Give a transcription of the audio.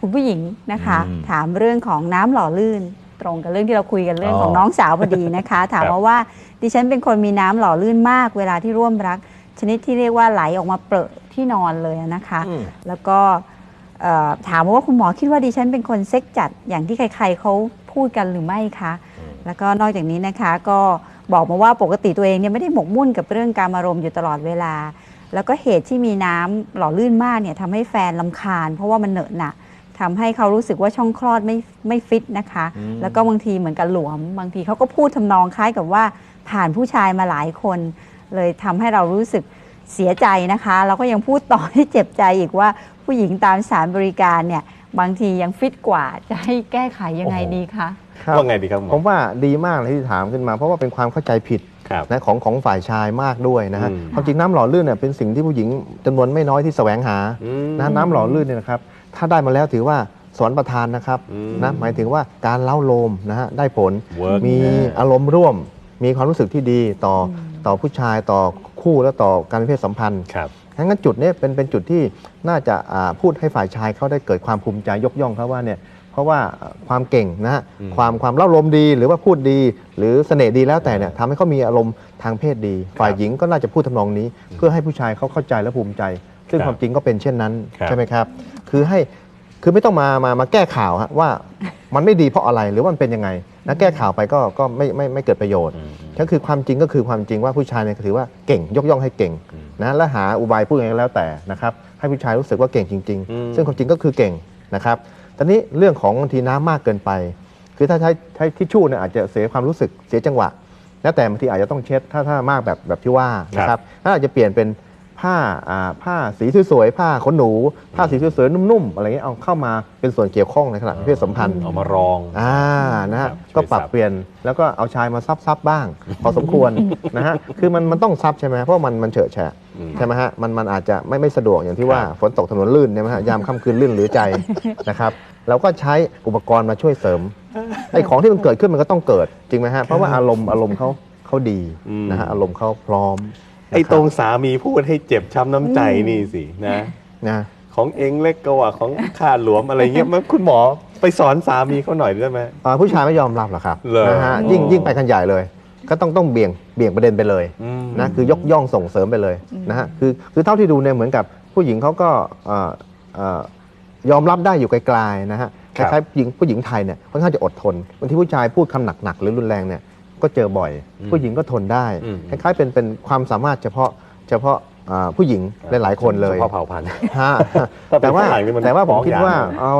คุณผู้หญิงนะคะ อืมถามเรื่องของน้ำหล่อลื่น ตรงกับเรื่องที่เราคุยกันเรื่องของอ๋อน้องสาวพอดีนะคะ ถามครับมาว่าดิฉันเป็นคนมีน้ำหล่อลื่นมาก เวลาที่ร่วมรัก ชนิดที่เรียกว่าไหลออกมาเปรอะที่นอนเลยนะคะ อืม แล้วก็เอ่อถามว่าคุณหมอคิดว่าดิฉันเป็นคนเซ็กจัดอย่างที่ใครๆเขาพูดกันหรือไม่คะ แล้วก็นอกจากนี้นะคะก็บอกมาว่าปกติตัวเองเนี่ยไม่ได้หมกมุ่นกับเรื่องการอารมณ์อยู่ตลอดเวลา แล้วก็เหตุที่มีน้ำหล่อลื่นมากเนี่ยทำให้แฟนลำคาญ เพราะว่ามันเหนอะหนะ ทำให้เขารู้สึกว่าช่องคลอดไม่ไม่ฟิตนะคะ อืม แล้วก็บางทีเหมือนกับหลวม บางทีเขาก็พูดทำนองคล้ายกับว่าผ่านผู้ชายมาหลายคน เลยทำให้เรารู้สึกเสียใจนะคะแล้วก็ยังพูดต่อ ให้เจ็บใจอีกว่าผู้หญิงตามสถารบริการเนี่ยบางทียังฟิตกว่าจะให้แก้ไขยังไงโอ้โหดีคะ ครับว่าไงดีครับหมอผมว่าดีมากเลยที่ถามขึ้นมา เพราะว่าเป็นความเข้าใจผิดครับ นะของของฝ่ายชายมากด้วยนะฮะอืม ความจริงน้ำหล่อลื่นเนี่ยเป็นสิ่งที่ผู้หญิงจำนวนไม่น้อยที่แสวงหาอืม นะน้ำหล่อลื่นเนี่ยนะครับ ถ้าได้มาแล้วถือว่าสวนประทานนะครับอืมนะหมายถึงว่าการเล้าโลมนะฮะได้ผล Work มีแน่อารมณ์ร่วม มีความรู้สึกที่ดีต่ออต่อผู้ชายต่อคู่และต่อการมีเพศสัมพันธ์ครับ งั้นจุดเนี้เป็นเป็นจุดที่น่าจะอ่าพูดให้ฝ่ายชายเขาได้เกิดความภูมิใจยกย่องเขาว่าเนี่ยเพราะว่าความเก่งนะฮะอืมความความเล่าลมดีหรือว่าพูดดี หรือเสน่ห์ดีแล้วแต่เนี่ยทำให้เขามีอารมณ์ทางเพศดี ฝ่ายหญิงก็น่าจะพูดทำนองนี้ เพื่อให้ผู้ชายเขาเข้าใจและภูมิใจ ซึ่งครับความจริงก็เป็นเช่นนั้นครับ ใช่ไหมครับ คือให้คือไม่ต้องมามามาแก้ข่าวฮะว่ามันไม่ดีเพราะอะไรหรือว่ามันเป็นยังไงนะแก้ข่าวไปก็ก็ไม่ไม่ไม่เกิดประโยชน์ อืม ก็คือความจริงก็คือความจริงว่าผู้ชายเนี่ยถือว่าเก่งยกย่องให้เก่งอืมนะและหาอุบายพูดยังไงก็แล้วแต่นะครับให้ผู้ชายรู้สึกว่าเก่งจริง อืม ๆ ซึ่งความจริงก็คือเก่งนะครับตอนนี้เรื่องของบางทีน้ำมากเกินไป คือถ้าใช้ใช้ทิชชู่เนี่ยอาจจะเสียความรู้สึกเสียจังหวะแล้วแต่บางทีอาจจะต้องเช็ดถ้าถ้ามากแบบแบบที่ว่านะครับถ้าอาจจะเปลี่ยนเป็น ผ้าอ่าผ้าสีสวยๆผ้าขนหนู ผ้าสีสวยๆนุ่มๆอะไรเงี้ยเอาเข้ามาเป็นส่วนเกี่ยวข้องในขณะมีเพศสัมพันธ์เอามารองอ่านะครัฮะบก็ปรับช่วยซับเปลี่ยนแล้วก็เอาชายมาซับซับบ้าง พอสมควรนะฮะคือมันมันต้องซับใช่ไหมเพราะมันมันเฉอะแฉะอืมใช่ไหมฮะมันมันอาจจะไม่ไม่สะดวกอย่างที่ว่าครับฝนตกถนนลื่นเนี่ยนะฮะยามค่ำคืนลื่นหรือใจนะครับเราก็ใช้อุปกรณ์มาช่วยเสริมไอ้ของที่มันเกิดขึ้นมันก็ต้องเกิดจริงไหมฮะเพราะว่าอารมณ์อารมณ์เขาเขาดีอืมนะฮะอารมณ์เขาพร้อม ไอ้นะคบตรงสามีพูดให้เจ็บช้ำน้ำใจนี่สินะนะของเองเล็กกว่าของข้าหลวมอะไรเงี้ยมันคุณหมอไปสอนสามีเขาหน่อยได้ไหมอ่าผู้ชายไม่ยอมรับหรอกครับเหรอนะฮะยิ่งอ๋อยิ่งไปกันใหญ่เลย ก็ต้องต้องเบี่ยงเบี่ยงประเด็นไปเลยอืมนะคือยกย่องส่งเสริมไปเลยนะฮะคือคือเท่าที่ดูเนี่ยเหมือนกับผู้หญิงเขาก็เอ่อเอ่อยอมรับได้อยู่ไกลๆนะฮะคครับล้ายๆผู้หญิงผู้หญิงไทยเนี่ยค่อนข้างจะอดทนบางทีผู้ชายพูดคำหนักๆหรือรุนแรงเนี่ย ก็เจอบ่อย ผู้หญิงก็ทนได้อืมคล้ายๆเป็นเป็นความสามารถเฉพาะเฉพาะอ่าผู้หญิงหลายๆคนเลยฉพาะเผ่าพันธุ์ฮะถ้าเป็นแต่ว่าฝรั่งนี่มันแต่ว่าผมฟ้องคิดหย่าว่าเลยเอา